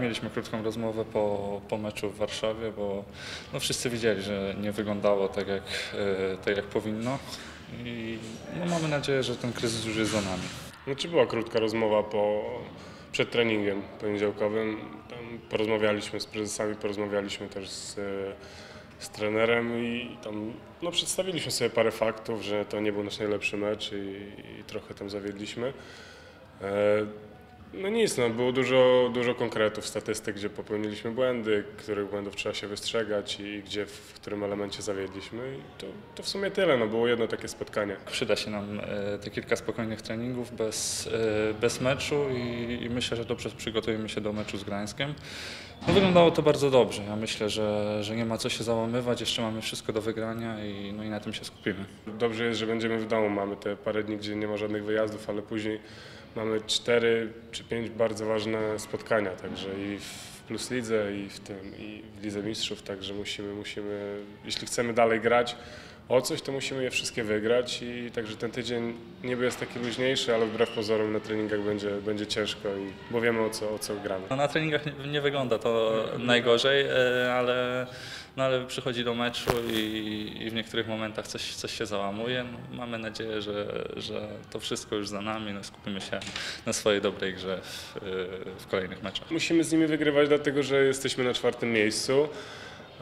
Mieliśmy krótką rozmowę po, po meczu w Warszawie, bo no, wszyscy widzieli, że nie wyglądało tak jak, e, tak jak powinno i no, mamy nadzieję, że ten kryzys już jest za nami. Znaczy była krótka rozmowa po, przed treningiem poniedziałkowym. Tam porozmawialiśmy z prezesami, porozmawialiśmy też z, z trenerem i tam no, przedstawiliśmy sobie parę faktów, że to nie był nasz najlepszy mecz i, i trochę tam zawiedliśmy. E, no nic, no, było dużo, dużo konkretów, statystyk, gdzie popełniliśmy błędy, których błędów trzeba się wystrzegać i gdzie, w którym elemencie zawiedliśmy. I to, to w sumie tyle, no, było jedno takie spotkanie. Przyda się nam e, te kilka spokojnych treningów bez, e, bez meczu i, i myślę, że dobrze przygotujemy się do meczu z Gdańskiem. No, wyglądało to bardzo dobrze. Ja myślę, że, że nie ma co się załamywać, jeszcze mamy wszystko do wygrania i, no, i na tym się skupimy. Dobrze jest, że będziemy w domu. Mamy te parę dni, gdzie nie ma żadnych wyjazdów, ale później mamy cztery czy pięć bardzo ważne spotkania, także i w Plus Lidze, i w tym, i w Lidze Mistrzów, także musimy, musimy, jeśli chcemy dalej grać o coś, to musimy je wszystkie wygrać i także ten tydzień niby jest taki luźniejszy, ale wbrew pozorom na treningach będzie, będzie ciężko, i, bo wiemy o co, o co gramy. No, na treningach nie, nie wygląda to najgorzej, e, ale, no, ale przychodzi do meczu i, i w niektórych momentach coś, coś się załamuje. No, mamy nadzieję, że, że to wszystko już za nami. No, skupimy się na swojej dobrej grze w, w kolejnych meczach. Musimy z nimi wygrywać, dlatego że jesteśmy na czwartym miejscu.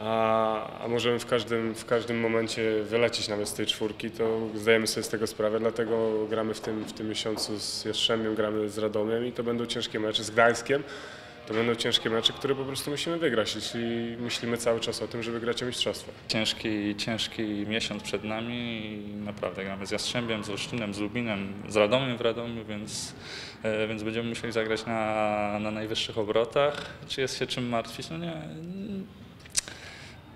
A, a możemy w każdym, w każdym momencie wylecieć nawet z tej czwórki, to zdajemy sobie z tego sprawę, dlatego gramy w tym, w tym miesiącu z Jastrzębiem, gramy z Radomiem i to będą ciężkie mecze z Gdańskiem. To będą ciężkie mecze, które po prostu musimy wygrać, jeśli myślimy cały czas o tym, żeby grać o mistrzostwo. Ciężki, ciężki miesiąc przed nami i naprawdę gramy z Jastrzębiem, z Olsztynem, z Lubinem, z Radomiem w Radomiu, więc, e, więc będziemy musieli zagrać na, na najwyższych obrotach. Czy jest się czym martwić? No nie,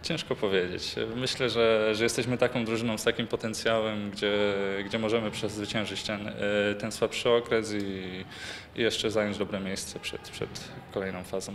Ciężko powiedzieć. Myślę, że, że jesteśmy taką drużyną z takim potencjałem, gdzie, gdzie możemy przezwyciężyć ten, e, ten słabszy okres i, i jeszcze zająć dobre miejsce przed, przed kolejną fazą.